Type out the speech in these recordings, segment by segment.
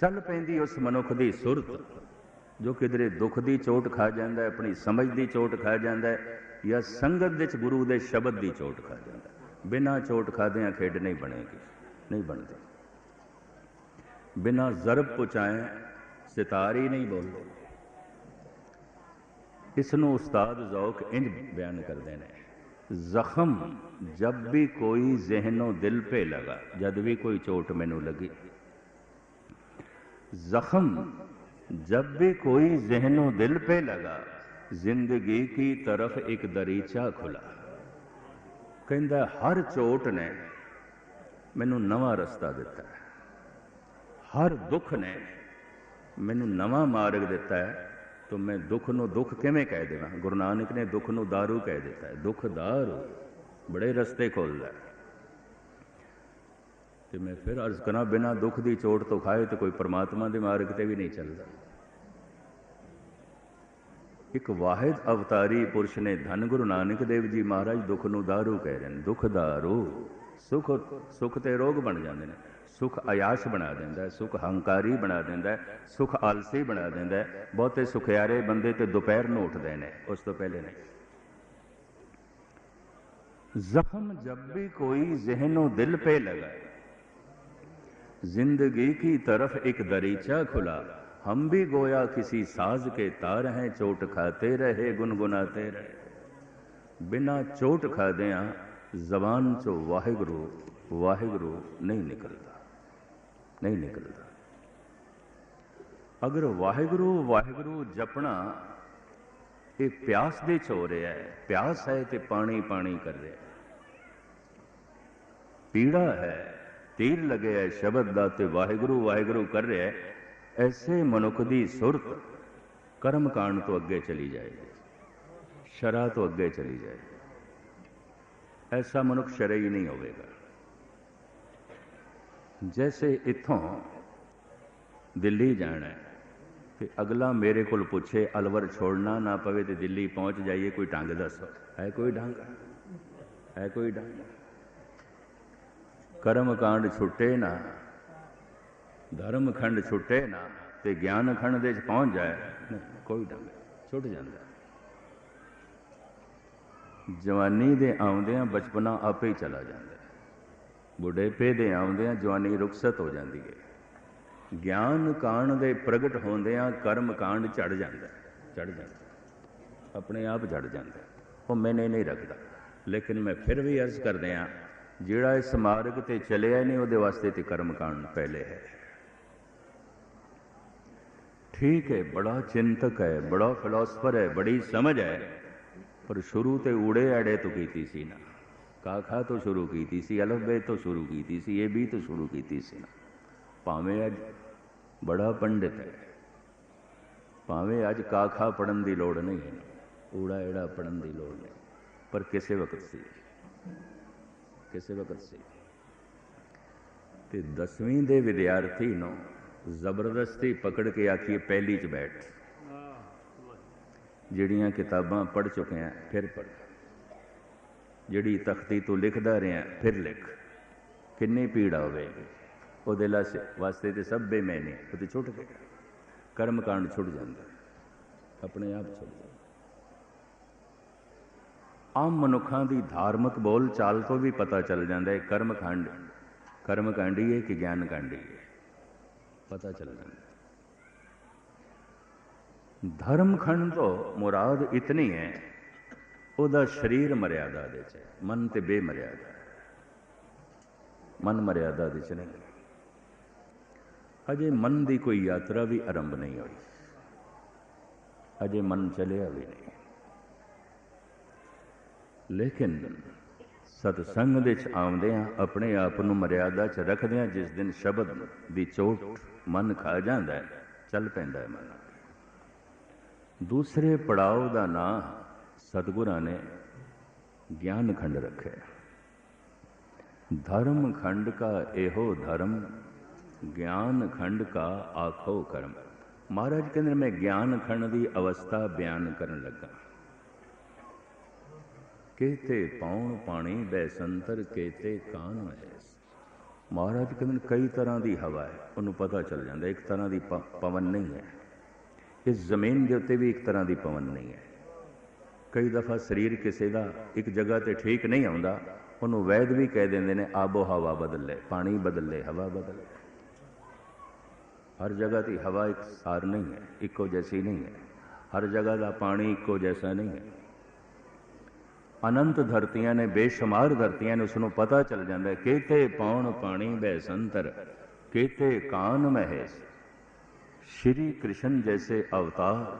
ਚੱਲ ਪੈਂਦੀ ਉਸ ਮਨੁੱਖ ਦੀ ਸੁਰਤ, ਜੋ ਕਿਧਰੇ ਦੁੱਖ ਦੀ ਚੋਟ ਖਾ ਜਾਂਦਾ ਹੈ, ਆਪਣੀ ਸਮਝ ਦੀ ਚੋਟ ਖਾ ਜਾਂਦਾ ਹੈ, ਜਾਂ ਸੰਗਤ ਵਿੱਚ ਗੁਰੂ ਦੇ ਸ਼ਬਦ ਦੀ ਚੋਟ ਖਾ ਜਾਂਦਾ ਹੈ। ਬਿਨਾਂ ਚੋਟ ਖਾਦਿਆਂ ਖੇਡ ਨਹੀਂ ਬਣੇਗੀ, ਨਹੀਂ ਬਣਦੀ। ਬਿਨਾਂ ਜ਼ਰਬ ਪੁਚਾਏ ਸਿਤਾਰ ਹੀ ਨਹੀਂ ਬੋਲਦੇ। ਇਸ ਨੂੰ ਉਸਤਾਦ ਜ਼ੌਕ ਇੰਜ ਬਿਆਨ ਕਰਦੇ ਨੇ, ਜ਼ਖਮ ਜਦ ਵੀ ਕੋਈ ਜ਼ਿਹਨੋ ਦਿਲ पे ਲਗਾ, ਜਦ ਵੀ ਕੋਈ ਚੋਟ ਮੈਨੂੰ ਲੱਗੀ। ਜ਼ਖਮ जब भी कोई जहनो दिल पे लगा जिंदगी की तरफ एक दरीचा खुला ਕਹਿੰਦਾ ਹਰ ਚੋਟ ਨੇ ਮੈਨੂੰ ਨਵਾਂ ਰਸਤਾ ਦਿੱਤਾ ਹੈ ਹਰ ਦੁੱਖ ਨੇ ਮੈਨੂੰ ਨਵਾਂ ਮਾਰਗ ਦਿੱਤਾ ਹੈ ਤਾਂ ਮੈਂ ਦੁੱਖ ਨੂੰ ਦੁੱਖ ਕਿਵੇਂ ਕਹਿ ਦੇਵਾਂ ਗੁਰੂ ਨਾਨਕ ਨੇ ਦੁੱਖ ਨੂੰ दारू ਕਹਿ ਦਿੱਤਾ ਹੈ ਦੁੱਖ दारू ਬੜੇ ਰਸਤੇ ਖੋਲਦਾ ਹੈ ਤੇ ਮੈਂ ਫਿਰ ਅਰਜ਼ ਕਰਾਂ ਬਿਨਾ ਦੁੱਖ ਦੀ ਚੋਟ ਤੋਂ ਖਾਏ ਤੇ ਕੋਈ ਪਰਮਾਤਮਾ ਦੇ ਮਾਰਗ ਤੇ ਵੀ ਨਹੀਂ ਚੱਲਦਾ। ਇੱਕ ਵਾਹਿਦ ਅਵਤਾਰੀ ਪੁਰਸ਼ ਨੇ ਧੰਨ ਗੁਰੂ ਨਾਨਕ ਦੇਵ ਜੀ ਮਹਾਰਾਜ ਦੁੱਖ ਨੂੰ ਦਾਰੂ ਕਹਿ ਰਹੇ ਨੇ। ਦੁੱਖ ਦਾਰੂ ਸੁਖ ਸੁਖ ਤੇ ਰੋਗ ਬਣ ਜਾਂਦੇ ਨੇ। ਸੁਖ ਆਯਾਸ਼ ਬਣਾ ਦਿੰਦਾ ਸੁਖ ਹੰਕਾਰੀ ਬਣਾ ਦਿੰਦਾ ਸੁਖ ਆਲਸੀ ਬਣਾ ਦਿੰਦਾ ਬਹੁਤੇ ਸੁਖਿਆਰੇ ਬੰਦੇ ਤੇ ਦੁਪਹਿਰ ਨੂੰ ਉੱਠਦੇ ਨੇ, ਉਸ ਤੋਂ ਪਹਿਲੇ ਨਹੀਂ। ਜ਼ਖਮ ਜਬ ਵੀ ਕੋਈ ਜ਼ਿਹਨ ਨੂੰ ਦਿਲ ਪੇ ਲਗਾ जिंदगी की तरफ एक दरीचा खुला हम भी गोया किसी साज के तार हैं चोट खाते रहे गुनगुनाते रहे बिना चोट खादियां ਜ਼ਬਾਨ ਚੋਂ ਵਾਹਿਗੁਰੂ ਵਾਹਿਗੁਰੂ ਨਹੀਂ ਨਿਕਲਦਾ ਨਹੀਂ ਨਿਕਲਦਾ ਅਗਰ ਵਾਹਿਗੁਰੂ ਵਾਹਿਗੁਰੂ ਜਪਣਾ ਇਹ ਪਿਆਸ ਦੇ ਚ ਹੋ ਰਿਹਾ ਹੈ ਪਿਆਸ ਹੈ ਤੇ ਪਾਣੀ ਪਾਣੀ ਕਰ ਰਿਹਾ ਪੀੜਾ ਹੈ ਤੀਰ ਲੱਗਿਆ ਹੈ ਸ਼ਬਦ ਦਾ ਤੇ ਵਾਹਿਗੁਰੂ ਵਾਹਿਗੁਰੂ ਕਰ ਰਿਹਾ ਹੈ ਐਸੇ ਮਨੁੱਖ ਦੀ ਸੁਰਤ ਕਰਮ ਕਾਂਡ ਤੋਂ ਅੱਗੇ ਚਲੀ ਜਾਏਗੀ ਸ਼ਰਾ ਤੋਂ ਅੱਗੇ ਚਲੀ ਜਾਏਗੀ ਐਸਾ ਮਨੁੱਖ ਸ਼ਰਈ ਨਹੀਂ ਹੋਵੇਗਾ ਜੈਸੇ ਇੱਥੋਂ ਦਿੱਲੀ ਜਾਣਾ ਹੈ ਤੇ ਅਗਲਾ ਮੇਰੇ ਕੋਲ ਪੁੱਛੇ ਅਲਵਰ ਛੋੜਨਾ ਨਾ ਪਵੇ ਤੇ ਦਿੱਲੀ ਪਹੁੰਚ ਜਾਈਏ ਕੋਈ ਢੰਗ ਦੱਸੋ ਹੈ ਕੋਈ ਢੰਗ ਹੈ ਕੋਈ ਢੰਗ ਕਰਮ ਕਾਂਡ ਛੁੱਟੇ ਨਾ। ਧਰਮ ਖੰਡ ਛੁੱਟੇ ਨਾ ਤੇ ਗਿਆਨ ਖੰਡ ਦੇ ਵਿੱਚ ਪਹੁੰਚ ਜਾਏ। ਨਹੀਂ, ਕੋਈ ਢੰਗ ਛੁੱਟ ਜਾਂਦਾ। ਜਵਾਨੀ ਦੇ ਆਉਂਦਿਆਂ ਬਚਪਨਾ ਆਪੇ ਹੀ ਚਲਾ ਜਾਂਦਾ ਬੁਢੇਪੇ ਦੇ ਆਉਂਦਿਆਂ ਜਵਾਨੀ ਰੁਖਸਤ ਹੋ ਜਾਂਦੀ ਹੈ। ਗਿਆਨ ਕਾਂਡ ਦੇ ਪ੍ਰਗਟ ਹੁੰਦਿਆਂ ਕਰਮ ਕਾਂਡ ਚੜ ਜਾਂਦਾ ਚੜ ਜਾਂਦਾ ਆਪਣੇ ਆਪ ਚੜ ਜਾਂਦਾ ਉਹ ਮੈਨੇ ਨਹੀਂ ਰੱਖਦਾ। ਲੇਕਿਨ ਮੈਂ ਫਿਰ ਵੀ ਅਰਜ਼ ਕਰਦੇ ਆ ਜਿਹੜਾ ਇਸ ਮਾਰਗ ਤੇ ਚੱਲਿਆ ਨਹੀਂ, ਉਹਦੇ ਵਾਸਤੇ ਤੇ ਕਰਮ ਕਾਂਡ ਪਹਿਲੇ ਹੈ। ਠੀਕ ਹੈ, ਬੜਾ ਚਿੰਤਕ ਹੈ, ਬੜਾ ਫਿਲਾਸਫਰ ਹੈ, ਬੜੀ ਸਮਝ ਹੈ, ਪਰ ਸ਼ੁਰੂ ਤੇ ਊੜੇ ਆੜੇ ਤੋਂ ਕੀਤੀ ਸੀ ਨਾ। ਕਾਖਾ ਤੋਂ ਸ਼ੁਰੂ ਕੀਤੀ ਸੀ ਅਲਫ ਬੇ ਤੋਂ ਸ਼ੁਰੂ ਕੀਤੀ ਸੀ ਇਹ ਵੀ ਤੋਂ ਸ਼ੁਰੂ ਕੀਤੀ ਸੀ ਨਾ। ਭਾਵੇਂ ਅੱਜ ਬੜਾ ਪੰਡਿਤ ਹੈ, ਭਾਵੇਂ ਅੱਜ ਕਾਖਾ ਪੜਨ ਦੀ ਲੋੜ ਨਹੀਂ ਹੈ ਊੜਾ ਏੜਾ ਪੜਨ ਦੀ ਲੋੜ ਨਹੀਂ, ਪਰ ਕਿਸੇ ਵਕਤ ਸੀ। ਕਿਸੇ ਵਕਤ ਸੀ। ਤੇ 10ਵੀਂ ਦੇ ਵਿਦਿਆਰਥੀ ਨੂੰ ਜ਼ਬਰਦਸਤੀ ਪਕੜ ਕੇ ਆਖੀਏ ਪਹਿਲੀ ਚ ਬੈਠ। ਜਿਹੜੀਆਂ ਕਿਤਾਬਾਂ ਪੜ੍ਹ ਚੁੱਕਿਆ ਫਿਰ ਪੜ੍ਹ। ਜਿਹੜੀ ਤਖਤੀ ਤੋਂ ਲਿਖਦਾ ਰਿਹਾ, ਫਿਰ ਲਿਖ। ਕਿੰਨੀ ਪੀੜਾ ਹੋਵੇਗੀ। ਉਹਦੇ ਲਸ ਵਾਸਤੇ ਤੇ ਸਭ ਬੇਮੈਨੀ ਉਹ ਤੇ ਛੁੱਟ ਗਿਆ। ਕਰਮ ਕਾਂਡ ਛੁੱਟ ਜਾਂਦਾ। ਆਪਣੇ ਆਪ ਛੁੱਟ ਜਾਂਦਾ। ਆਮ ਮਨੁੱਖਾਂ ਦੀ ਧਾਰਮਿਕ ਬੋਲ ਚਾਲ ਤੋਂ ਵੀ ਪਤਾ ਚੱਲ ਜਾਂਦਾ ਹੈ ਕਰਮ ਖੰਡ ਕਰਮ ਕਾਂਡੀ ਹੈ ਕਿ ਗਿਆਨ ਕਾਂਡੀ ਹੈ। ਪਤਾ ਚੱਲ ਜਾਂਦਾ ਧਰਮ ਖੰਡ ਤੋਂ ਮੁਰਾਦ ਇਤਨੀ ਹੈ, ਉਹਦਾ ਸਰੀਰ ਮਰਿਆਦਾ ਦੇ ਚ ਹੈ, ਮਨ ਤੇ ਬੇਮਰਿਆਦਾ ਮਨ ਮਰਿਆਦਾ ਦੇ ਚ ਨਹੀਂ। ਅਜੇ ਮਨ ਦੀ ਕੋਈ ਯਾਤਰਾ ਵੀ ਆਰੰਭ ਨਹੀਂ ਹੋਈ। ਅਜੇ ਮਨ ਚਲਿਆ ਵੀ ਨਹੀਂ। ਲੇਕਿਨ ਸਤਸੰਗ ਦੇ ਚ ਆਉਂਦੇ ਆ ਆਪਣੇ ਆਪ ਨੂੰ ਮਰਿਆਦਾ ਚ ਰੱਖਦੇ ਆ ਜਿਸ ਦਿਨ ਸ਼ਬਦ ਦੀ ਚੋਟ ਮਨ ਖਾ ਜਾਂਦਾ ਹੈ, ਚੱਲ ਪੈਂਦਾ ਹੈ ਮਨ। ਦੂਸਰੇ ਪੜਾਅ ਦਾ ਨਾਂ ਸਤਗੁਰਾਂ ਨੇ ਗਿਆਨ ਖੰਡ ਰੱਖਿਆ ਧਰਮ ਖੰਡ ਕਾ ਇਹੋ ਧਰਮ, ਗਿਆਨ ਖੰਡ ਕਾ ਆਖੋ ਕਰਮ। ਮਹਾਰਾਜ ਕਹਿੰਦੇ ਮੈਂ ਗਿਆਨ ਖੰਡ ਦੀ ਅਵਸਥਾ ਬਿਆਨ ਕਰਨ ਲੱਗਾ। ਕੇਤੇ ਪੌਣ ਪਾਣੀ ਬੈਸੰਤਰ ਸੰਤਰ ਕੇਤੇ ਕਾਨ ਐਸ ਮਹਾਰਾਜ ਕਹਿੰਦੇ ਨੇ, ਕਈ ਤਰ੍ਹਾਂ ਦੀ ਹਵਾ ਹੈ, ਉਹਨੂੰ ਪਤਾ ਚੱਲ ਜਾਂਦਾ, ਇੱਕ ਤਰ੍ਹਾਂ ਦੀ ਪਵਨ ਨਹੀਂ ਹੈ। ਇਸ ਜ਼ਮੀਨ ਦੇ ਉੱਤੇ ਵੀ ਇੱਕ ਤਰ੍ਹਾਂ ਦੀ ਪਵਨ ਨਹੀਂ ਹੈ। ਕਈ ਦਫਾ ਸਰੀਰ ਕਿਸੇ ਦਾ ਇੱਕ ਜਗ੍ਹਾ ਤੇ ਠੀਕ ਨਹੀਂ ਆਉਂਦਾ, ਉਹਨੂੰ ਵੈਦ ਵੀ ਕਹਿ ਦਿੰਦੇ ਨੇ, ਆਬੋ ਹਵਾ ਬਦਲ ਲੈ ਪਾਣੀ ਬਦਲ ਲੈ ਹਵਾ ਬਦਲ। ਲੈ ਹਰ ਜਗ੍ਹਾ ਦੀ ਹਵਾ ਇੱਕ ਸਾਰ ਨਹੀਂ ਹੈ, ਇੱਕੋ ਜੈਸੀ ਨਹੀਂ ਹੈ। ਹਰ ਜਗ੍ਹਾ ਦਾ ਪਾਣੀ ਇੱਕੋ ਜੈਸਾ ਨਹੀਂ ਹੈ। ਅਨੰਤ ਧਰਤੀਆਂ ਨੇ ਬੇਸ਼ੁਮਾਰ ਧਰਤੀਆਂ ਨੇ ਉਸ ਨੂੰ ਪਤਾ ਚੱਲ ਜਾਂਦਾ ਹੈ ਕਿਤੇ ਪੌਣ ਪਾਣੀ ਬੈ ਸੰਤਰ ਕਿਤੇ ਕਾਨ ਮਹੇਸ਼ ਸ਼੍ਰੀ ਕ੍ਰਿਸ਼ਨ ਜੈਸੇ ਅਵਤਾਰ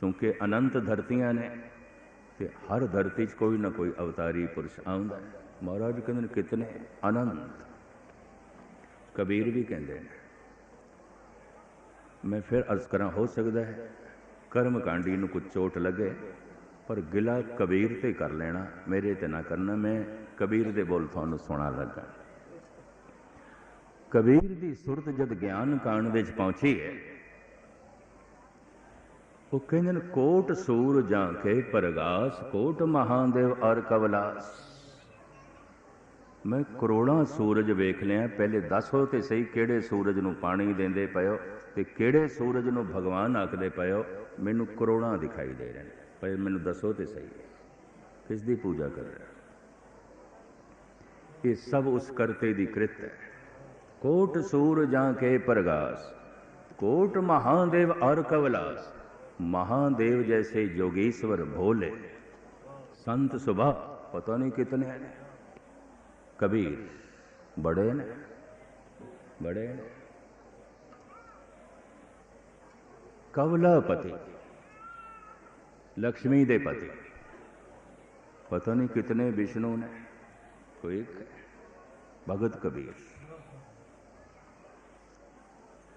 ਕਿਉਂਕਿ ਅਨੰਤ ਧਰਤੀਆਂ ਨੇ ਤੇ ਹਰ ਧਰਤੀ 'ਚ ਕੋਈ ਨਾ ਕੋਈ ਅਵਤਾਰੀ ਪੁਰਸ਼ ਆਉਂਦਾ ਹੈ ਮਹਾਰਾਜ ਕਹਿੰਦੇ ਨੇ ਕਿਤਨੇ ਅਨੰਤ ਕਬੀਰ ਵੀ ਕਹਿੰਦੇ ਨੇ ਮੈਂ ਫਿਰ ਅਰਜ਼ ਕਰਾਂ ਹੋ ਸਕਦਾ ਹੈ ਕਰਮ ਕਾਂਡੀ ਨੂੰ ਕੁਝ ਚੋਟ ਲੱਗੇ ਪਰ ਗਿਲਾ ਕਬੀਰ ਤੇ ਕਰ ਲੈਣਾ, ਮੇਰੇ ਤੇ ਨਾ ਕਰਨਾ, ਮੈਂ ਕਬੀਰ ਦੇ ਬੋਲ ਤੁਹਾਨੂੰ ਸੁਣਾ ਲੱਗਾ। ਕਬੀਰ ਦੀ ਸੁਰਤ ਜਦ ਗਿਆਨ ਕਾਂਡ ਵਿੱਚ ਪਹੁੰਚੀ ਹੈ, ਉਹ ਕਹਿੰਦੇ ਨੇ, ਕੋਟ ਸੂਰ ਜਾਂ ਕੇ ਪਰਗਾਸ, ਕੋਟ ਮਹਾਦੇਵ ਅਰ ਕਵਲਾਸ। ਮੈਂ ਕਰੋੜਾਂ ਸੂਰਜ ਵੇਖ ਲਿਆ, ਪਹਿਲੇ ਦੱਸੋ ਤੇ ਸਹੀ ਕਿਹੜੇ ਸੂਰਜ ਨੂੰ ਪਾਣੀ ਦਿੰਦੇ ਪਇਓ ਤੇ ਕਿਹੜੇ ਸੂਰਜ ਨੂੰ ਭਗਵਾਨ ਆਖਦੇ ਪਇਓ ਮੈਨੂੰ ਕਰੋੜਾਂ ਦਿਖਾਈ ਦੇ ਰਹੇ ਨੇ। ਪਰ ਮੈਨੂੰ ਦੱਸੋ ਤੇ ਸਹੀ ਕਿਸ ਦੀ ਪੂਜਾ ਕਰ ਰਿਹਾ ਇਹ ਸਭ ਉਸ ਕਰਤੇ ਦੀ ਕ੍ਰਿਤ ਹੈ ਕੋਟ ਸੂਰ ਜਾਂ ਕੇ ਪਰਗਾਸ ਕੋਟ ਮਹਾਦੇਵ ਅਰ ਕਵਲਾਸ महादेव जैसे योगेश्वर भोले संत सुबह पता नहीं कितने हैं कबीर बड़े ने बड़े ने कवलापति ਲక్ష్ਮੀ ਦੇ ਪਤੀ। ਪਤਾ ਨਹੀਂ ਕਿਤਨੇ ਵਿਸ਼ਨੂੰ ਨੇ, ਕੋਈ ਭਗਤ ਕਬੀਰ।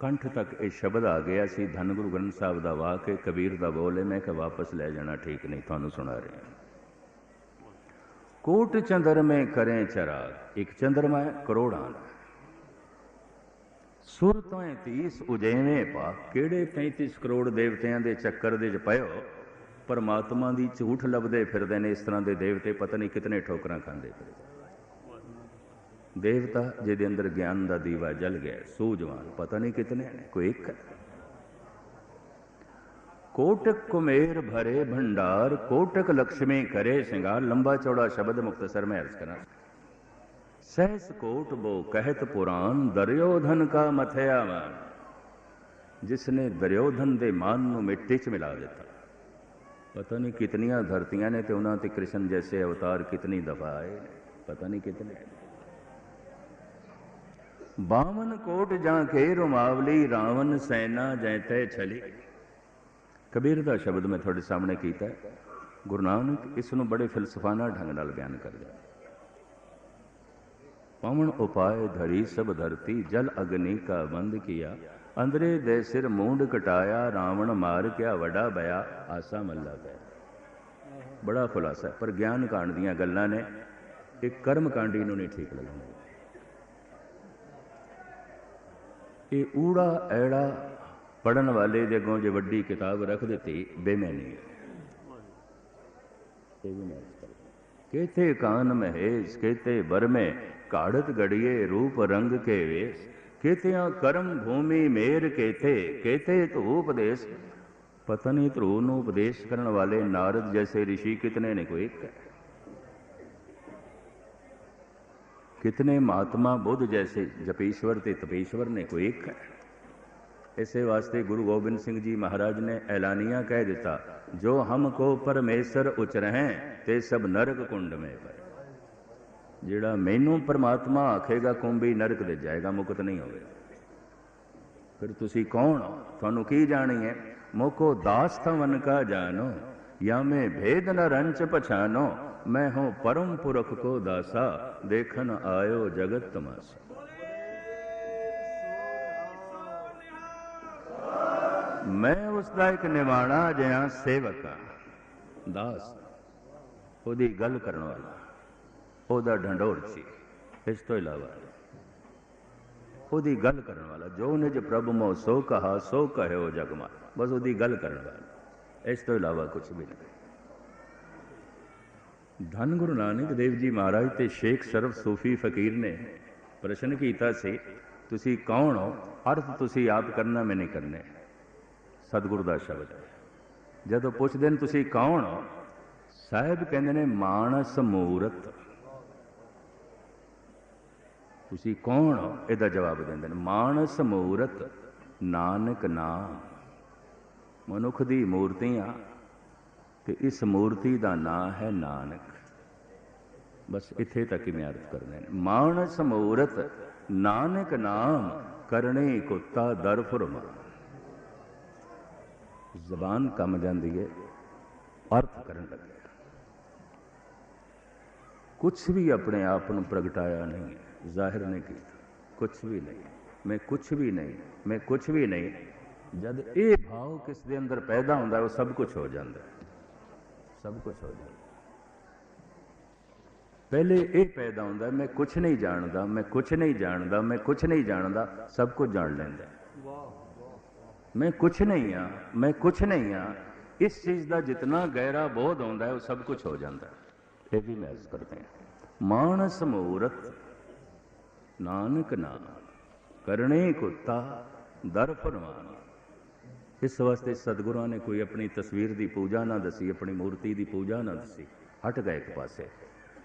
ਕੰਠ ਤੱਕ ਇਹ ਸ਼ਬਦ ਆ ਗਿਆ ਸੀ, ਧੰਨ ਗੁਰੂ ਗ੍ਰੰਥ ਸਾਹਿਬ ਦਾ ਵਾਕ ਕਬੀਰ ਦਾ ਬੋਲ ਹੈ, ਮੈਂ ਕਿ ਵਾਪਸ ਲੈ ਜਾਣਾ, ਠੀਕ ਨਹੀਂ, ਤੁਹਾਨੂੰ ਸੁਣਾ ਰਿਹਾ ਕੋਟ ਚੰਦਰ ਮੈਂ ਕਰੇ ਚਰਾ ਇੱਕ ਚੰਦਰਮਾ ਕਰੋੜਾਂ ਦਾ। ਸੁਰ ਤੋਂ 30 ਉਜੇਵੇਂ ਪਾ ਕਿਹੜੇ 35 ਕਰੋੜ ਦੇਵਤਿਆਂ ਦੇ ਚੱਕਰ ਦੇ ਚ ਪਇਓ ਪਰਮਾਤਮਾ ਦੀ ਝੂਠ ਲੱਭਦੇ ਫਿਰਦੇ ਨੇ, ਇਸ ਤਰ੍ਹਾਂ ਦੇ ਦੇਵਤੇ ਪਤਾ ਨਹੀਂ ਕਿਤਨੇ ਠੋਕਰਾਂ ਖਾਂਦੇ ਫਿਰਦੇ ਦੇਵਤਾ ਜਿਹਦੇ ਅੰਦਰ ਗਿਆਨ ਦਾ ਦੀਵਾ ਜਲ ਗਿਆ, ਸੂਝਵਾਨ, ਪਤਾ ਨਹੀਂ ਕਿਤਨੇ ਨੇ, ਕੋਈ ਇੱਕ ਹੈ। ਕੋਟਕ ਕੁਮੇਰ ਭਰੇ ਭੰਡਾਰ, ਕੋਟਕ ਲక్ష్ਮੀ ਕਰੇ ਸਿੰਗਾਰ, ਲੰਬਾ ਚੌੜਾ ਸ਼ਬਦ ਮੁਕਤਸਰ ਮੈਂ ਅਰਜ਼ ਕਰਾਂ। ਸਹਿਸ ਕੋਟ ਬੋ ਕਹਿਤ ਪੁਰਾਨ ਦਰਯੋਧਨ ਕਾ ਮਥਿਆ ਮਾਨ ਜਿਸ ਨੇ ਦਰਿਓਧਨ ਦੇ ਮਾਨ ਨੂੰ ਮਿੱਟੀ 'ਚ ਮਿਲਾ ਦਿੱਤਾ। ਪਤਾ ਨਹੀਂ ਕਿਤਨੀਆਂ ਧਰਤੀਆਂ ਨੇ ਤੇ ਉਹਨਾਂ ਤੇ ਕ੍ਰਿਸ਼ਨ ਜੈਸੇ ਅਵਤਾਰ ਕਿਤਨੀ ਦਫਾ ਆਏ ਨੇ ਪਤਾ ਨਹੀਂ ਕਿਤਨੇ ਬਾਵਨ ਕੋਟ ਜਾਂ ਕੇ ਰੁਮਾਵਲੀ ਰਾਵਨ ਸੈਨਾ ਜੈਤੇ ਛਲੀ ਕਬੀਰ ਦਾ ਸ਼ਬਦ ਮੈਂ ਤੁਹਾਡੇ ਸਾਹਮਣੇ ਕੀਤਾ ਹੈ। ਗੁਰੂ ਨਾਨਕ ਇਸ ਨੂੰ ਬੜੇ ਫਿਲਸਫਾਨਾ ਢੰਗ ਨਾਲ ਬਿਆਨ ਕਰਦੇ ਹਨ ਪਵਨ ਉਪਾਏ ਧਰੀ ਸਭ ਧਰਤੀ ਜਲ ਅਗਨੀ ਕਾ ਬੰਦ ਕੀਆ ਅੰਦਰੇ ਦੇ ਸਿਰ ਮੂੰਡ ਕਟਾਇਆ ਰਾਵਣ ਮਾਰ ਕਿਆ ਵਡਾ ਬਿਆ ਆਸਾ ਮੱਲਾ ਪਿਆ ਬੜਾ ਖੁਲਾਸਾ ਪਰ ਗਿਆਨ ਕਾਂਡ ਦੀਆਂ ਗੱਲਾਂ ਨੇ ਇਹ ਕਰਮ ਕਾਂਡੀ ਨੂੰ ਨਹੀਂ ਠੀਕ ਲੱਗਣਾ ਇਹ ਊੜਾ ਐੜਾ ਪੜਨ ਵਾਲੇ ਦੇ ਅੱਗੋਂ ਜੇ ਵੱਡੀ ਕਿਤਾਬ ਰੱਖ ਦਿੱਤੀ, ਬੇਮੈਨੀ ਹੈ। ਇਹ ਵੀ ਮੈਂ ਕੇਤੇ ਕਾਨ ਮਹੇਸ਼ ਕੇਤੇ ਬਰਮੇ ਕਾੜਤ ਗੜੀਏ ਰੂਪ ਰੰਗ ਕੇ ਵੇਸ। ਕੇਤਿਆਂ ਕਰਮ ਭੂਮੀ ਮੇਰ ਕੇਤੇ ਕੇਤੇ ਧੂ ਉਪਦੇਸ਼ ਪਤਾ ਨਹੀਂ ਧਰੂ ਨੂੰ ਉਪਦੇਸ਼ ਕਰਨ ਵਾਲੇ ਨਾਰਦ ਜੈਸੇ ઋષਿ ਕਿਤਨੇ ਨੇ ਕੋਈ ਇੱਕ ਹੈ कितने महात्मा बुद्ध जैसे जपेश्वर ते तपेश्वर ने कोई एक है इसे वास्ते गुरु गोबिंद सिंह जी महाराज ने ऐलानिया कह दिता जो हमको परमेश्वर उचर हैं ते सब नरक कुंड में पर ਜਿਹੜਾ ਮੈਨੂੰ ਪਰਮਾਤਮਾ ਆਖੇਗਾ, ਕੁੰਭੀ ਨਰਕ ਦੇ ਜਾਏਗਾ, ਮੁਕਤ ਨਹੀਂ ਹੋਵੇ ਫਿਰ ਤੁਸੀਂ ਕੌਣ ਹੋ? ਤੁਹਾਨੂੰ ਕੀ ਜਾਣੀ ਹੈ? ਮੋਕੋ ਦਾਸ ਤਵਨ ਕਾ ਜਾਨੋ ਯਾ ਮੈਂ ਭੇਦ ਨ ਰੰਚ ਪਛਾਨੋ, ਮੈਂ ਹੂੰ ਪਰਮ ਪੁਰਖ ਕੋ ਦਾਸਾ, ਦੇਖਣ ਆਇਓ ਜਗਤ ਤਮਾਸਾ। ਮੈਂ ਉਸ ਦਾ ਇੱਕ ਨਿਵਾਣਾ ਜਿਹਾ ਸੇਵਕ ਆ ਦਾਸ, ਉਹਦੀ ਗੱਲ ਕਰਨ ਵਾਲਾ। ਉਹਦਾ ਢੰਡੋਰ ਸੀ। ਇਸ ਤੋਂ ਇਲਾਵਾ ਉਹਦੀ ਗੱਲ ਕਰਨ ਵਾਲਾ, ਜੋ ਨਿਜ ਪ੍ਰਭ ਮੋ ਸੋ ਕਹਾ, ਸੋ ਕਹਿਓ ਜਗ ਮਾਰ ਬਸ ਉਹਦੀ ਗੱਲ ਕਰਨ ਵਾਲਾ। ਇਸ ਤੋਂ ਇਲਾਵਾ ਕੁਝ ਵੀ ਨਹੀਂ। ਧੰਨ ਗੁਰੂ ਨਾਨਕ ਦੇਵ ਜੀ ਮਹਾਰਾਜ ਤੇ ਸ਼ੇਖ ਸ਼ਰਫ ਸੂਫੀ ਫਕੀਰ ਨੇ ਪ੍ਰਸ਼ਨ ਕੀਤਾ ਸੀ, ਤੁਸੀਂ ਕੌਣ ਹੋ? ਅਰਥ ਤੁਸੀਂ ਆਪ ਕਰਨਾ, ਮੈਂ ਨਹੀਂ ਕਰਨੇ। ਸਤਿਗੁਰੂ ਦਾ ਸ਼ਬਦ ਹੈ। ਜਦੋਂ ਪੁੱਛਦੇ ਨੇ, ਤੁਸੀਂ ਕੌਣ ਹੋ? ਸਾਹਿਬ ਕਹਿੰਦੇ ਨੇ, ਮਾਨਸ ਮੂਰਤ। ਤੁਸੀਂ ਕੌਣ ਹੋ? ਇਹਦਾ ਜਵਾਬ ਦਿੰਦੇ ਨੇ, ਮਾਨਸ ਮੂਰਤ, ਨਾਨਕ ਨਾਮ ਮਨੁੱਖ ਦੀ ਮੂਰਤੀ ਮੂਰਤੀਆਂ ਤੇ ਇਸ ਮੂਰਤੀ ਦਾ ਨਾਮ ਹੈ ਨਾਨਕ। ਬਸ ਇੱਥੇ ਤੱਕ ਹੀ ਮੈਂ ਅਰਥ ਕਰਦੇ ਨੇ ਮਾਨਸ ਮੂਰਤ, ਨਾਨਕ ਨਾਮ, ਕਰਨੇ ਕੁੱਤਾ ਦਰ ਫੁਰਮਾ। ਜ਼ਬਾਨ ਕੰਮ ਜਾਂਦੀ ਹੈ ਅਰਥ ਕਰਨ ਲੱਗੇ। ਕੁਝ ਵੀ ਆਪਣੇ ਆਪ ਨੂੰ ਪ੍ਰਗਟਾਇਆ ਨਹੀਂ ਹੈ ਜ਼ਾਹਿਰ ਨਹੀਂ ਕੀਤਾ। ਕੁਝ ਵੀ ਨਹੀਂ। ਮੈਂ ਕੁਝ ਵੀ ਨਹੀਂ, ਮੈਂ ਕੁਝ ਵੀ ਨਹੀਂ। ਜਦ ਇਹ ਭਾਵ ਕਿਸ ਦੇ ਅੰਦਰ ਪੈਦਾ ਹੁੰਦਾ, ਉਹ ਸਭ ਕੁਝ ਹੋ ਜਾਂਦਾ ਸਭ ਕੁਝ ਹੋ ਜਾਂਦਾ ਪਹਿਲੇ ਇਹ ਪੈਦਾ ਹੁੰਦਾ ਮੈਂ ਕੁਝ ਨਹੀਂ ਜਾਣਦਾ, ਮੈਂ ਕੁਝ ਨਹੀਂ ਜਾਣਦਾ, ਮੈਂ ਕੁਝ ਨਹੀਂ ਜਾਣਦਾ, ਸਭ ਕੁਝ ਜਾਣ ਲੈਂਦਾ ਵਾਹ ਮੈਂ ਕੁਝ ਨਹੀਂ ਆ ਮੈਂ ਕੁਝ ਨਹੀਂ ਆ ਇਸ ਚੀਜ਼ ਦਾ ਜਿਤਨਾ ਗਹਿਰਾ ਬੋਧ ਹੁੰਦਾ ਹੈ, ਉਹ ਸਭ ਕੁਝ ਹੋ ਜਾਂਦਾ ਇਹ ਵੀ ਮਹਿਸ ਕਰਦੇ ਹਾਂ। ਮਾਨਸ ਮੂਰਤ ਨਾਨਕ ਨਾਮ, ਕਰਨੇ ਕੁੱਤਾ ਦਰ ਫਰਮਾਨ। ਇਸ ਵਾਸਤੇ ਸਤਿਗੁਰਾਂ ਨੇ ਕੋਈ ਆਪਣੀ ਤਸਵੀਰ ਦੀ ਪੂਜਾ ਨਾ ਦਸੀ, ਆਪਣੀ ਮੂਰਤੀ ਦੀ ਪੂਜਾ ਨਾ ਦਸੀ, ਹਟ ਗਏ ਇੱਕ ਪਾਸੇ।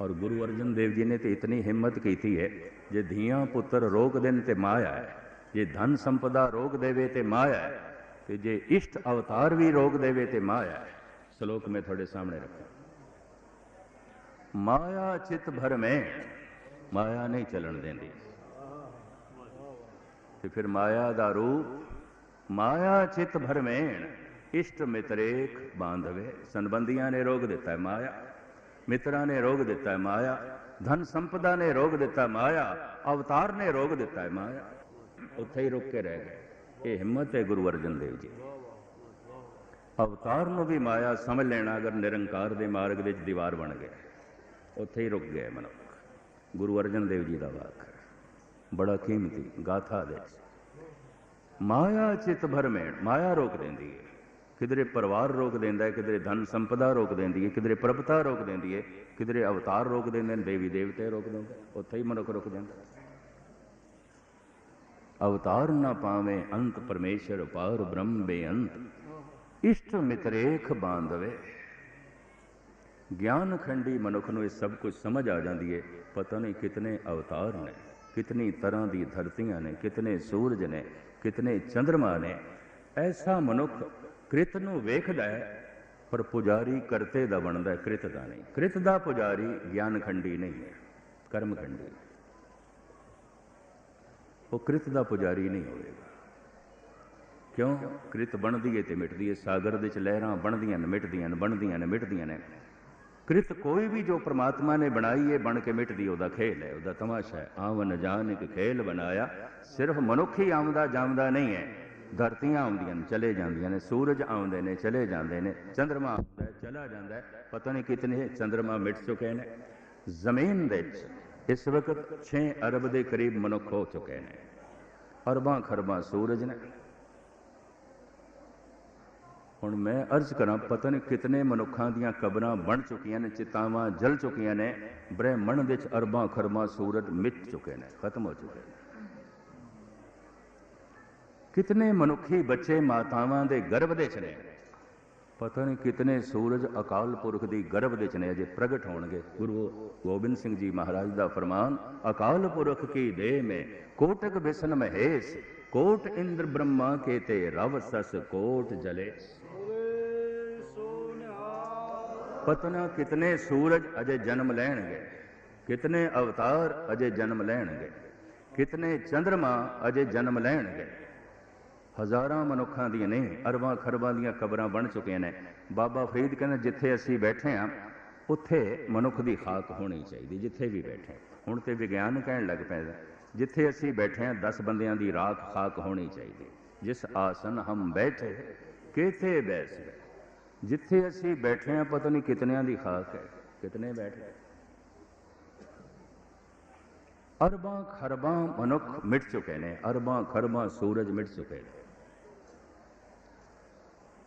ਔਰ ਗੁਰੂ ਅਰਜਨ ਦੇਵ ਜੀ ਨੇ ਤੇ ਇਤਨੀ ਹਿੰਮਤ ਕੀਤੀ ਹੈ, ਜੇ ਧੀਆਂ ਪੁੱਤਰ ਰੋਕ ਦੇਣ ਤੇ ਮਾਇਆ ਹੈ, ਜੇ ਧਨ ਸੰਪਦਾ ਰੋਕ ਦੇਵੇ ਤੇ ਮਾਇਆ ਹੈ, ਤੇ ਜੇ ਇਸ਼ਟ ਅਵਤਾਰ ਵੀ ਰੋਕ ਦੇਵੇ ਤੇ ਮਾਇਆ ਹੈ, ਸ਼ਲੋਕ ਮੈਂ ਤੁਹਾਡੇ ਸਾਹਮਣੇ ਰੱਖਾਂ। ਮਾਇਆ ਚਿਤ ਭਰ ਮੈਂ, ਮਾਇਆ ਨਹੀਂ ਚੱਲਣ ਦਿੰਦੀ। ਤੇ ਫਿਰ ਮਾਇਆ ਦਾ ਰੂਪ ਮਾਇਆ ਚਿਤ ਭਰਮੇਣ, ਇਸ਼ਟ ਮਿਤਰੇਖ ਬਾਂਧਵੇ। ਸੰਬੰਧੀਆਂ ਨੇ ਰੋਗ ਦਿੱਤਾ ਹੈ ਮਾਇਆ, ਮਿੱਤਰਾਂ ਨੇ ਰੋਗ ਦਿੱਤਾ ਹੈ ਮਾਇਆ, ਧਨ ਸੰਪਦਾ ਨੇ ਰੋਗ ਦਿੱਤਾ ਮਾਇਆ, ਅਵਤਾਰ ਨੇ ਰੋਗ ਦਿੱਤਾ ਹੈ ਮਾਇਆ। ਉੱਥੇ ਹੀ ਰੁਕ ਕੇ ਰਹਿ ਗਏ। ਇਹ ਹਿੰਮਤ ਹੈ ਗੁਰੂ ਅਰਜਨ ਦੇਵ ਜੀ। ਅਵਤਾਰ ਨੂੰ ਵੀ ਮਾਇਆ ਸਮਝ ਲੈਣਾ ਅਗਰ ਨਿਰੰਕਾਰ ਦੇ ਮਾਰਗ ਵਿੱਚ ਦੀਵਾਰ ਬਣ ਗਿਆ। ਉੱਥੇ ਹੀ ਰੁਕ ਗਿਆ ਮਨੁੱਖ। ਗੁਰੂ ਅਰਜਨ ਦੇਵ ਜੀ ਦਾ ਵਾਕ ਬੜਾ ਕੀਮਤੀ ਗਾਥਾ ਦੇ ਮਾਇਆ ਚਿਤ ਭਰਮੇਣ ਮਾਇਆ ਰੋਕ ਦਿੰਦੀ ਹੈ ਕਿਧਰੇ ਪਰਿਵਾਰ ਰੋਕ ਦਿੰਦਾ ਹੈ ਕਿਧਰੇ ਧਨ ਸੰਪਦਾ ਰੋਕ ਦਿੰਦੀ ਹੈ ਕਿਧਰੇ ਪ੍ਰਭਤਾ ਰੋਕ ਦਿੰਦੀ ਹੈ ਕਿਧਰੇ ਅਵਤਾਰ ਰੋਕ ਦਿੰਦੇ ਨੇ, ਦੇਵੀ ਦੇਵਤੇ ਰੋਕ ਦਿੰਦੇ ਉੱਥੇ ਹੀ ਮਨੁੱਖ ਰੁਕ ਜਾਂਦਾ ਅਵਤਾਰ ਨਾ ਪਾਵੇਂ ਅੰਤ, ਪਰਮੇਸ਼ਰ ਪਾਰ ਬ੍ਰਹਮ ਬੇਅੰਤ ਇਸ਼ਟ ਮਿਤਰੇਖ ਬਾਂਧਵੇ। ਗਿਆਨ ਖੰਡੀ ਮਨੁੱਖ ਨੂੰ ਇਹ ਸਭ ਕੁਝ ਸਮਝ ਆ ਜਾਂਦੀ ਹੈ ਪਤਾ ਨਹੀਂ ਕਿਤਨੇ ਅਵਤਾਰ ਨੇ। ਕਿਤਨੀ ਤਰ੍ਹਾਂ ਦੀ ਧਰਤੀਆਂ ਨੇ, ਕਿਤਨੇ ਸੂਰਜ ਨੇ, ਕਿਤਨੇ ਚੰ드ਰਮਾ ਨੇ, ਐਸਾ ਮਨੁੱਖ ਕ੍ਰਿਤ ਨੂੰ ਵੇਖਦਾ ਹੈ, ਪਰ ਪੁਜਾਰੀ ਕਰਤੇ ਦਾ ਬਣਦਾ ਕ੍ਰਿਤ ਦਾ ਨਹੀਂ। ਕ੍ਰਿਤ ਦਾ ਪੁਜਾਰੀ ਗਿਆਨ ਖੰਡੀ ਨਹੀਂ ਹੈ ਕਰਮ ਖੰਡੀ ਉਹ ਕ੍ਰਿਤ ਦਾ ਪੁਜਾਰੀ ਨਹੀਂ ਹੋਵੇਗਾ। ਕਿਉਂ? ਕ੍ਰਿਤ ਬਣਦੀ ਏ ਤੇ ਮਿਟਦੀ ਏ, ਸਾਗਰ ਦੇ ਚ ਲਹਿਰਾਂ ਬਣਦੀਆਂ ਨੇ, ਮਿਟਦੀਆਂ ਨੇ, ਬਣਦੀਆਂ ਨੇ, ਮਿਟਦੀਆਂ ਨੇ। ਕ੍ਰਿਤ ਕੋਈ ਵੀ ਜੋ ਪ੍ਰਮਾਤਮਾ ਨੇ ਬਣਾਈ ਏ ਬਣ ਕੇ ਮਿਟਦੀ ਉਹਦਾ ਖੇਲ ਹੈ, ਉਹਦਾ ਤਮਾਸ਼ਾ ਹੈ। ਆਵਨ ਜਾਣ ਇੱਕ ਖੇਲ ਬਣਾਇਆ, ਸਿਰਫ ਮਨੁੱਖ ਹੀ ਆਉਂਦਾ ਜਾਂਦਾ ਨਹੀਂ ਹੈ। ਧਰਤੀਆਂ ਆਉਂਦੀਆਂ ਨੇ, ਚਲੇ ਜਾਂਦੀਆਂ ਨੇ, ਸੂਰਜ ਆਉਂਦੇ ਨੇ, ਚਲੇ ਜਾਂਦੇ ਨੇ ਚੰ드ਰਮਾ ਆਉਂਦਾ ਚਲਾ ਜਾਂਦਾ ਪਤਾ ਨਹੀਂ ਕਿਤਨੇ ਚੰ드ਰਮਾ ਮਿਟ ਚੁੱਕੇ ਨੇ। ਜ਼ਮੀਨ ਦੇ ਵਿੱਚ ਇਸ ਵਕਤ 6 ਅਰਬ ਦੇ ਕਰੀਬ ਮਨੁੱਖ ਹੋ ਚੁੱਕੇ ਨੇ। ਅਰਬਾਂ ਖਰਬਾਂ ਸੂਰਜ ਨੇ। ਹੁਣ ਮੈਂ ਅਰਜ਼ ਕਰਾਂ, ਪਤਾ ਨਹੀਂ ਕਿਤਨੇ ਮਨੁੱਖਾਂ ਦੀਆਂ ਕਬਰਾਂ ਬਣ ਚੁੱਕੀਆਂ ਨੇ, ਚਿਤਾਵਾਂ ਜਲ ਚੁੱਕੀਆਂ ਨੇ, ਬ੍ਰਹਿਮੰਡ ਦੇ ਵਿੱਚ ਅਰਬਾਂ ਖਰਬਾਂ ਸੂਰਜ ਮਿਟ ਚੁੱਕੇ ਨੇ, ਖਤਮ ਹੋ ਚੁੱਕੇ ਨੇ। ਕਿਤਨੇ ਮਨੁੱਖੀ ਬੱਚੇ ਮਾਤਾਵਾਂ ਦੇ ਗਰਭ ਦੇ ਚ ਨੇ? ਪਤਾ ਨਹੀਂ ਕਿਤਨੇ ਸੂਰਜ ਅਕਾਲ ਪੁਰਖ ਦੀ ਗਰਭ ਦੇ ਚ ਨੇ, ਅਜੇ ਪ੍ਰਗਟ ਹੋਣਗੇ। ਗੁਰੂ ਗੋਬਿੰਦ ਸਿੰਘ ਜੀ ਮਹਾਰਾਜ ਦਾ ਫਰਮਾਨ, ਅਕਾਲ ਪੁਰਖ ਕੀ ਦੇਹ ਮੇ, ਕੋਟਕ ਬਿਸ਼ਨ ਮਹੇਸ਼, ਕੋਟ ਇੰਦਰ ਬ੍ਰਹਮਾ ਕੇ ਤੇ ਰਵ ਸਸ ਕੋਟ ਜਲੇ। ਪਤਨਾ ਕਿਤਨੇ ਸੂਰਜ ਅਜੇ ਜਨਮ ਲੈਣਗੇ? ਕਿਤਨੇ ਅਵਤਾਰ ਅਜੇ ਜਨਮ ਲੈਣਗੇ? ਕਿਤਨੇ ਚੰ드ਰਮਾ ਅਜੇ ਜਨਮ ਲੈਣਗੇ? ਹਜ਼ਾਰਾਂ ਮਨੁੱਖਾਂ ਦੀਆਂ ਨਹੀਂ ਅਰਬਾਂ ਖਰਬਾਂ ਦੀਆਂ ਕਬਰਾਂ ਬਣ ਚੁੱਕੀਆਂ ਨੇ। ਬਾਬਾ ਫਰੀਦ ਕਹਿੰਦਾ, ਜਿੱਥੇ ਅਸੀਂ ਬੈਠੇ ਹਾਂ ਉੱਥੇ ਮਨੁੱਖ ਦੀ ਖਾਕ ਹੋਣੀ ਚਾਹੀਦੀ, ਜਿੱਥੇ ਵੀ ਬੈਠੇ ਹੁਣ ਤੇ ਵਿਗਿਆਨ ਕਹਿਣ ਲੱਗ ਪਿਆ ਜਿੱਥੇ ਅਸੀਂ ਬੈਠੇ ਹਾਂ 10 ਬੰਦਿਆਂ ਦੀ ਰਾਖ ਖਾਕ ਹੋਣੀ ਚਾਹੀਦੀ। ਜਿਸ ਆਸਨ ਹਮ ਬੈਠੇ, ਕਿਥੇ ਬੈਸ ਗਏ ਜਿੱਥੇ ਅਸੀਂ ਬੈਠੇ ਹਾਂ ਪਤਾ ਨਹੀਂ ਕਿਤਨਿਆਂ ਦੀ ਖਾਕ ਹੈ। ਕਿਤਨੇ ਬੈਠੇ ਅਰਬਾਂ ਖਰਬਾਂ ਮਨੁੱਖ ਮਿਟ ਚੁੱਕੇ ਨੇ। ਅਰਬਾਂ ਖਰਬਾਂ ਸੂਰਜ ਮਿਟ ਚੁੱਕੇ ਨੇ।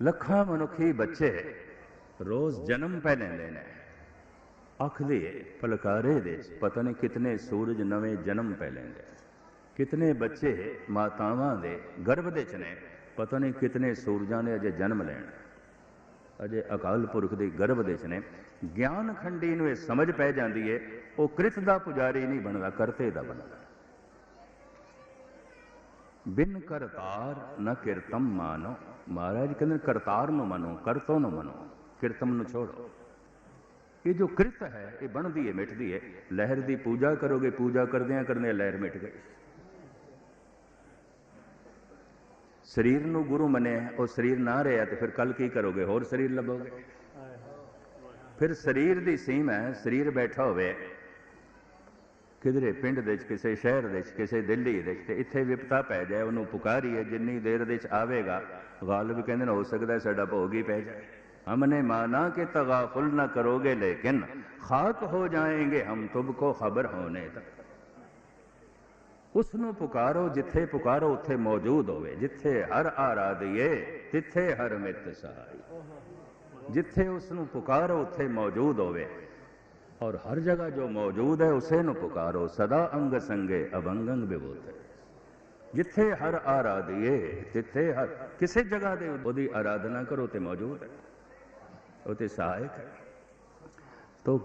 ਲੱਖਾਂ ਮਨੁੱਖੀ ਬੱਚੇ ਰੋਜ਼ ਜਨਮ ਪੈ ਲੈਂਦੇ ਨੇ। ਆਖਦੇ ਪਲਕਾਰੇ ਦੇ ਪਤਾ ਨਹੀਂ ਕਿਤਨੇ ਸੂਰਜ ਨਵੇਂ ਜਨਮ ਪੈ ਲੈਂਦੇ ਕਿਤਨੇ ਬੱਚੇ ਮਾਤਾਵਾਂ ਦੇ ਗਰਭ ਦੇ ਚ ਨੇ। ਪਤਾ ਨਹੀਂ ਕਿਤਨੇ ਸੂਰਜਾਂ ਨੇ ਅਜੇ ਜਨਮ ਲੈਣਾ। ਅਜੇ ਅਕਾਲ ਪੁਰਖ ਦੇ ਗਰਭ ਦੇ ਚ ਨੇ ਗਿਆਨ ਖੰਡੀ ਨੂੰ ਇਹ ਸਮਝ ਪੈ ਜਾਂਦੀ ਏ, ਉਹ ਕ੍ਰਿਤ ਦਾ ਪੁਜਾਰੀ ਨਹੀਂ ਬਣਦਾ, ਕਰਤੇ ਦਾ ਬਣਦਾ। ਬਿਨ ਕਰਤਾਰ ਨ ਕਿਰਤਮ ਮਾਨੋ, ਮਹਾਰਾਜ ਕਹਿੰਦੇ ਕਰਤਾਰ ਨੂੰ ਮੰਨੋ, ਕਰਤੋ ਨੂੰ ਮੰਨੋ, ਕਿਰਤਮ ਨੂੰ ਛੋੜੋ। ਇਹ ਜੋ ਕਿਰਤ ਹੈ, ਇਹ ਬਣਦੀ ਹੈ ਮਿਟਦੀ ਹੈ ਲਹਿਰ ਦੀ ਪੂਜਾ ਕਰੋਗੇ, ਪੂਜਾ ਕਰਦਿਆਂ ਕਰਦਿਆਂ ਲਹਿਰ ਮਿਟ ਗਈ। ਸਰੀਰ ਨੂੰ ਗੁਰੂ ਮੰਨਿਆ ਉਹ ਸਰੀਰ ਨਾ ਰਿਹਾ ਤੇ ਫਿਰ ਕੱਲ ਕੀ ਕਰੋਗੇ ਹੋਰ ਸਰੀਰ ਲੱਭੋਗੇ ਫਿਰ ਸਰੀਰ ਦੀ ਸੀਮ ਹੈ ਸਰੀਰ ਬੈਠਾ ਹੋਵੇ ਕਿਧਰੇ ਪਿੰਡ ਦੇ ਵਿੱਚ ਕਿਸੇ ਸ਼ਹਿਰ ਦੇ ਵਿੱਚ ਕਿਸੇ ਦਿੱਲੀ ਦੇ ਵਿੱਚ ਤੇ ਇੱਥੇ ਵਿਪਤਾ ਪੈ ਜਾਏ ਉਹਨੂੰ ਪੁਕਾਰੀਏ ਜਿੰਨੀ ਦੇਰ ਦੇ ਵਿੱਚ ਆਵੇਗਾ ਗਾਲਬ ਕਹਿੰਦੇ ਨੇ ਹੋ ਸਕਦਾ ਹੈ ਸਾਡਾ ਭੋਗ ਹੀ ਪੈ ਜਾਏ हमने माना कि तगाफुल न करोगे लेकिन खाक हो जाएंगे हम तुमको खबर होने तक ਉਸ ਨੂੰ ਪੁਕਾਰੋ ਜਿੱਥੇ ਪੁਕਾਰੋ ਉੱਥੇ ਮੌਜੂਦ ਹੋਵੇ ਜਿੱਥੇ ਹਰ ਆਰਾਧੀਏ ਤਿੱਥੇ ਹਰ ਮਿੱਤ ਸਹਾਈ ਜਿੱਥੇ ਉਸ ਨੂੰ ਪੁਕਾਰੋ ਉੱਥੇ ਮੌਜੂਦ ਹੋਵੇ ਔਰ ਹਰ ਜਗ੍ਹਾ ਜੋ ਮੌਜੂਦ ਹੈ ਉਸੇ ਨੂੰ ਪੁਕਾਰੋ ਸਦਾ ਅੰਗ ਸੰਗੇ ਅਵੰਗੰਗ ਵਿਭੂਤ ਜਿੱਥੇ ਹਰ ਆਰਾਧੀਏ ਤਿੱਥੇ ਹਰ ਕਿਸੇ ਜਗ੍ਹਾ ਦੇ ਉਹਦੀ ਆਰਾਧਨਾ ਕਰੋ ਤੇ ਮੌਜੂਦ ਹੈ ਉਹ ਤੇ ਸਹਾਇਕ ਹੈ ਤੋ